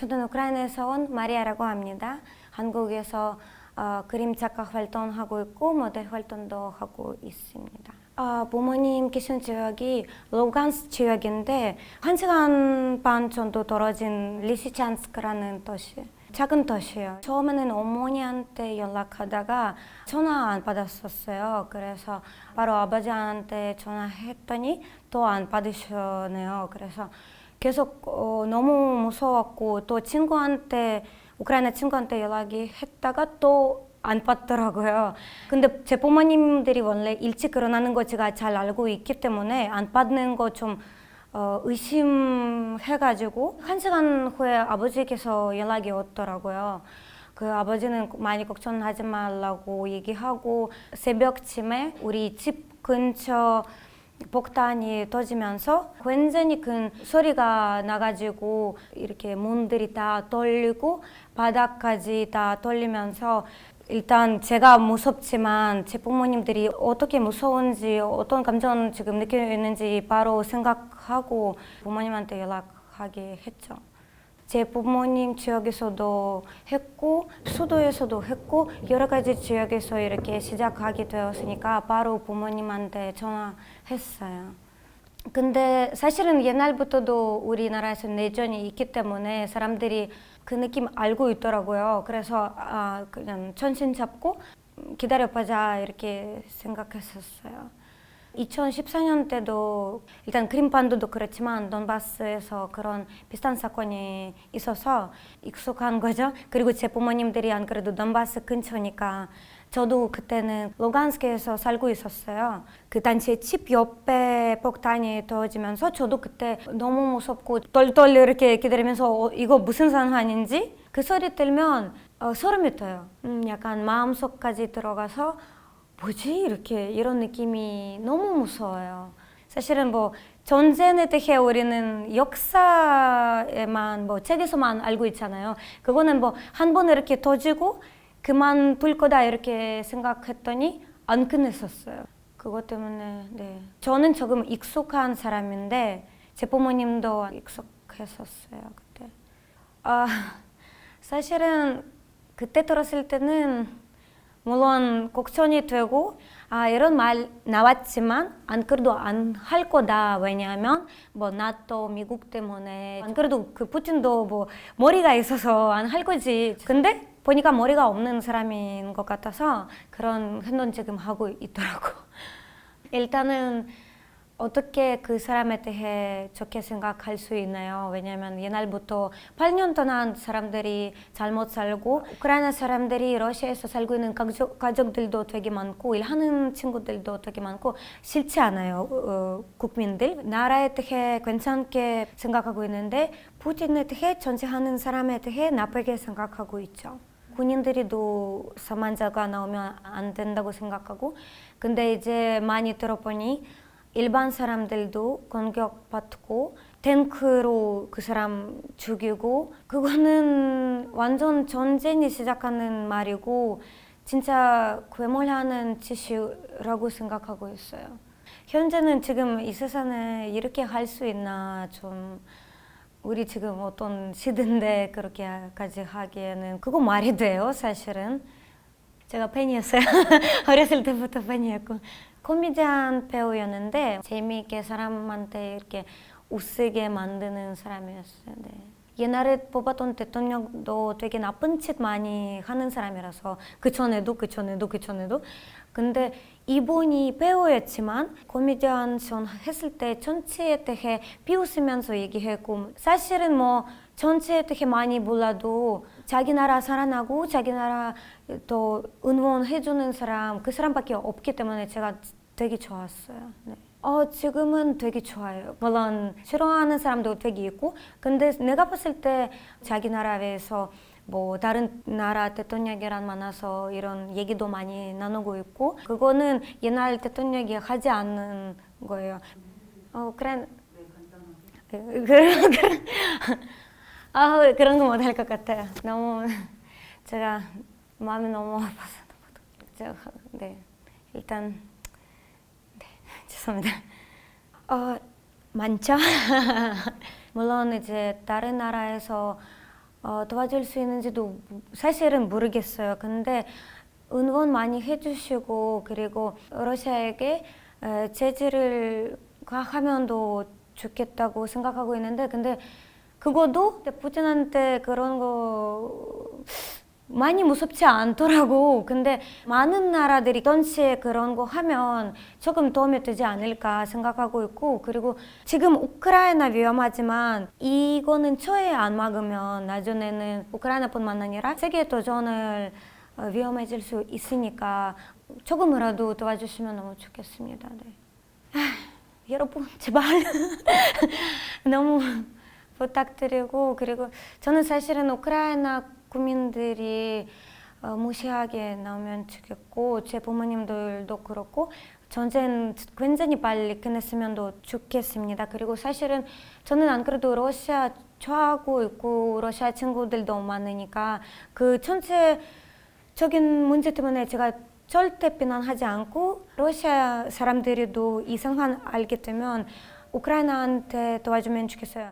저는 우크라이나에서 온 마리아라고 합니다. 한국에서 어, 그림 작가 활동하고 있고 모델 활동도 하고 있습니다. 아, 부모님 계신 지역이 로간스 지역인데 한 시간 반 정도 떨어진 리시찬스크라는 도시. 작은 도시예요. 처음에는 어머니한테 연락하다가 전화 안 받았었어요. 그래서 바로 아버지한테 전화했더니 또 안 받으셨네요. 그래서 계속 어, 너무 무서웠고 또 친구한테 우크라이나 친구한테 연락이 했다가 또 안 받더라고요. 근데 제 부모님들이 원래 일찍 일어나는 거 제가 잘 알고 있기 때문에 안 받는 거좀 어, 의심해가지고 한 시간 후에 아버지께서 연락이 왔더라고요. 그 아버지는 많이 걱정하지 말라고 얘기하고 새벽쯤에 우리 집 근처 폭탄이 터지면서 완전히 큰 소리가 나가지고 이렇게 문들이 다 떨리고 바닥까지 다 떨리면서 일단 제가 무섭지만 제 부모님들이 어떻게 무서운지 어떤 감정 지금 느끼는지 바로 생각하고 부모님한테 연락하게 했죠. 제 부모님 지역에서도 했고 수도에서도 했고 여러 가지 지역에서 이렇게 시작하게 되었으니까 바로 부모님한테 전화했어요. 근데 사실은 옛날부터도 우리나라에서 내전이 있기 때문에 사람들이 그 느낌 알고 있더라고요. 그래서 아, 그냥 천신 잡고 기다려보자 이렇게 생각했었어요. 2014년 때도 일단 크림반도도 그렇지만 돈바스에서 그런 비슷한 사건이 있어서 익숙한 거죠. 그리고 제 부모님들이 안 그래도 돈바스 근처니까 저도 그때는 로간스크에서 살고 있었어요. 그 당시에 집 옆에 폭탄이 터지면서 저도 그때 너무 무섭고 똘똘 이렇게 기다리면서 어, 이거 무슨 상황인지 그 소리 들면 어, 소름이 돋아요. 음, 약간 마음속까지 들어가서 뭐지 이렇게 이런 느낌이 너무 무서워요. 사실은 뭐 전쟁에 대해 우리는 역사에만 뭐 책에서만 알고 있잖아요. 그거는 뭐 한 번 이렇게 터지고 그만 둘 거다 이렇게 생각했더니 안 끝냈었어요. 그것 때문에 네 저는 조금 익숙한 사람인데 제 부모님도 익숙했었어요 그때. 아 사실은 그때 들었을 때는 물론 걱정이 되고 아 이런 말 나왔지만 안 그래도 안 할 거다. 왜냐하면 뭐 나토 미국 때문에 안 그래도 그 푸틴도 뭐 머리가 있어서 안 할 거지. 근데 보니까 머리가 없는 사람인 것 같아서 그런 행동 지금 하고 있더라고. 일단은 어떻게 그 사람에 대해 좋게 생각할 수 있나요? 왜냐하면 옛날부터 8년 동안 사람들이 잘못 살고 우크라이나 사람들이 러시아에서 살고 있는 가족, 가족들도 되게 많고 일하는 친구들도 되게 많고 싫지 않아요. 어, 국민들 나라에 대해 괜찮게 생각하고 있는데 푸틴에 대해 전체하는 사람에 대해 나쁘게 생각하고 있죠. 군인들이도 사망자가 나오면 안 된다고 생각하고 근데 이제 많이 들어보니 일반 사람들도 공격받고 탱크로 그 사람 죽이고 그거는 완전 전쟁이 시작하는 말이고 진짜 괴물하는 짓이라고 생각하고 있어요. 현재는 지금 이 세상에 이렇게 할 수 있나 좀 우리 지금 어떤 시대인데 그렇게까지 하기에는 그거 말이 돼요 사실은. 제가 팬이었어요. 어렸을 때부터 팬이었고 코미디언 배우였는데 재미있게 사람한테 이렇게 웃게 만드는 사람이었어요. 네. 옛날에 뽑았던 대통령도 되게 나쁜 짓 많이 하는 사람이라서 그 전에도 그 전에도 그 전에도 근데 이분이 배우였지만 코미디언 전 했을 때 전체에 대해 비웃으면서 얘기했고 사실은 뭐 전체에 대해 많이 몰라도 자기 나라 사랑하고 자기 나라 또 응원해주는 사람 그 사람밖에 없기 때문에 제가 되게 좋았어요. 네. 어 지금은 되게 좋아요. 물론 싫어하는 사람도 되게 있고, 근데 내가 봤을 때 자기 나라에서 뭐 다른 나라 대통령이랑 만나서 이런 얘기도 많이 나누고 있고, 그거는 옛날 대통령이 하지 않는 거예요. 어 그런 그런 아 그런 거 못할 것 같아요. 너무 제가 마음이 너무 아파서 네 일단 네 죄송합니다. 어 많죠. 물론 이제 다른 나라에서 어, 도와줄 수 있는지도 사실은 모르겠어요. 근데 응원 많이 해주시고 그리고 러시아에게 에, 제재를 가하면 더 좋겠다고 생각하고 있는데 근데 그거도 푸틴한테 그런 거 많이 무섭지 않더라고. 근데 많은 나라들이 동시에 그런 거 하면 조금 도움이 되지 않을까 생각하고 있고 그리고 지금 우크라이나 위험하지만 이거는 초에 안 막으면 나중에는 우크라이나뿐만 아니라 세계 도전을 어, 위험해질 수 있으니까 조금이라도 도와주시면 너무 좋겠습니다. 네. 아, 여러분 제발 너무 부탁드리고 그리고 저는 사실은 우크라이나 국민들이 어, 무시하게 나오면 좋겠고 제 부모님들도 그렇고 전쟁 굉장히 빨리 끝냈으면 더 좋겠습니다. 그리고 사실은 저는 안 그래도 러시아 좋아하고 있고 러시아 친구들도 많으니까 그 전체적인 문제 때문에 제가 절대 비난하지 않고 러시아 사람들이도 이상한 알게 되면 우크라이나한테 도와주면 좋겠어요.